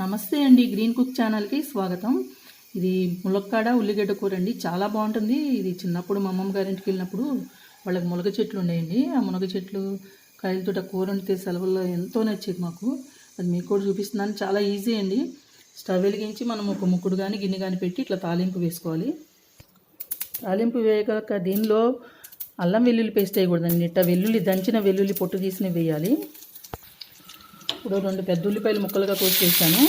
నమస్తే అండి green cook ఛానల్కి స్వాగతం. ఇది ములక్కాడ ఉల్లిగడ్డ కూర అండి. చాలా బాగుంటుంది. ఇది చిన్నప్పుడు మా అమ్మమ్మ గారింటికి వెళ్ళినప్పుడు వాళ్ళకి మునగ చెట్లు ఉండేయండి. ఆ మునగ చెట్లు కాయలతో కూర వండితే సెలవుల్లో ఎంతో నచ్చేది మాకు. అది మీకు కూడా చూపిస్తున్నాను. చాలా ఈజీ అండి. స్టవ్ వెలిగించి మనం ఒక ముక్కుడు కానీ గిన్నె కానీ పెట్టి ఇట్లా తాలింపు వేసుకోవాలి. తాలింపు వేయక దీనిలో అల్లం వెల్లుల్లి పేస్ట్ వేయకూడదండి. ఇట్లా వెల్లుల్లి దంచిన వెల్లుల్లి పొట్టు తీసిన వేయాలి. ఇప్పుడు రెండు పెద్ద ఉల్లిపాయలు ముక్కలుగా కోసి వేసాను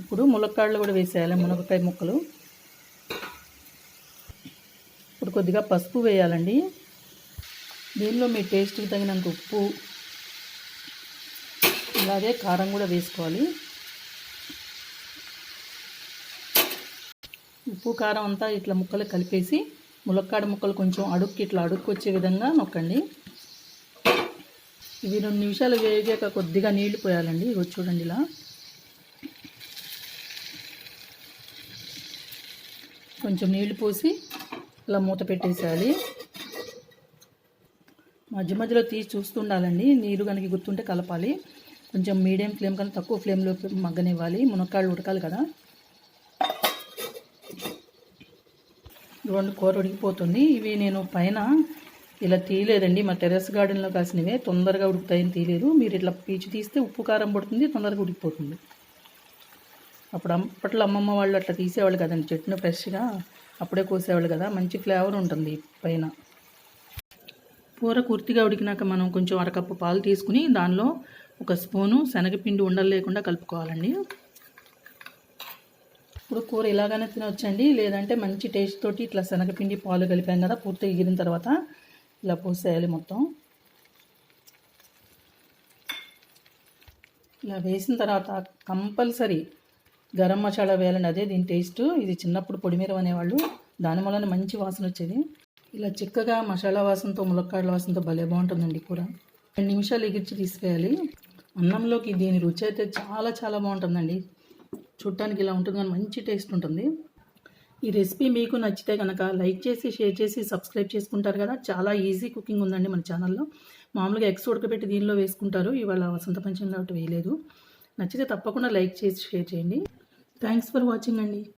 ఇప్పుడు ములక్కాడలు కూడా వేసేయాలి మునగకాయ ముక్కలు. ఇప్పుడు కొద్దిగా పసుపు వేయాలండి. దీనిలో మీ టేస్ట్కి తగినంత ఉప్పు అలాగే కారం కూడా వేసుకోవాలి. ఉప్పు కారం అంతా ఇట్లా ముక్కలు కలిపేసి ములక్కాడ ముక్కలు కొంచెం అడుక్కి ఇట్లా అడుక్కు వచ్చే విధంగా నొక్కండి. ఇవి రెండు నిమిషాలు వేగాక కొద్దిగా నీళ్ళు పోయాలండి. ఇగో చూడండి ఇలా. కొంచెం నీళ్ళు పోసి ఇలా మూత పెట్టేసేయాలి. మధ్య మధ్యలో తీసి చూస్తుండాలండి. నీరు కనుక గుర్తుంటే కలపాలి. కొంచెం మీడియం ఫ్లేమ్ కన్నా తక్కువ ఫ్లేమ్లో మగ్గనివ్వాలి. మునక్కాయలు ఉడకాలి కదా. రెండు కూర ఉడికిపోతుంది. ఇవి నేను పైన ఇలా తీయలేదండి. మా టెర్రస్ గార్డెన్లో కాసినవే తొందరగా ఉడుకుతాయని తీయలేదు. మీరు ఇట్లా పీచు తీస్తే ఉప్పు కారం పడుతుంది తొందరగా ఉడికిపోతుంది. అప్పుడు అప్పట్లో అమ్మమ్మ వాళ్ళు అట్లా తీసేవాళ్ళు కదండి. చెట్టును ఫ్రెష్గా అప్పుడే కోసేవాళ్ళు కదా. మంచి ఫ్లేవర్ ఉంటుంది పైన. కూర పూర్తిగా ఉడికినాక మనం కొంచెం అరకప్పు పాలు తీసుకుని దానిలో ఒక స్పూను శనగపిండి ఉండలు లేకుండా కలుపుకోవాలండి. ఇప్పుడు కూర ఇలాగనే తినొచ్చండి. లేదంటే మంచి టేస్ట్ తోటి ఇట్లా శనగపిండి పాలు కలిపాం కదా పూర్తిగా ఎగిరిన తర్వాత ఇలా పోసేయాలి మొత్తం. ఇలా వేసిన తర్వాత కంపల్సరీ గరం మసాలా వేయాలండి అదే దీని టేస్ట్. ఇది చిన్నప్పుడు పొడిమీర అనేవాళ్ళు దాని వలన మంచి వాసన వచ్చేది. ఇలా చిక్కగా మసాలా వాసనతో ములక్కాడల వాసనతో భలే బాగుంటుందండి కూర. రెండు నిమిషాలు ఎగిర్చి తీసివేయాలి అన్నంలోకి దీని రుచి అయితే చాలా చాలా బాగుంటుందండి. చూడటానికి ఇలా ఉంటుంది కానీ మంచి టేస్ట్ ఉంటుంది. ఈ రెసిపీ మీకు నచ్చితే కనుక లైక్ చేసి షేర్ చేసి సబ్స్క్రైబ్ చేసుకుంటారు కదా. చాలా ఈజీ కుకింగ్ ఉందండి మన ఛానల్లో. మామూలుగా ఎగ్స్ ఉడకబెట్టి దీనిలో వేసుకుంటారు. ఇవాళ వసంత పంచంలో వేయలేదు. నచ్చితే తప్పకుండా లైక్ చేసి షేర్ చేయండి. థ్యాంక్స్ ఫర్ వాచింగ్ అండి.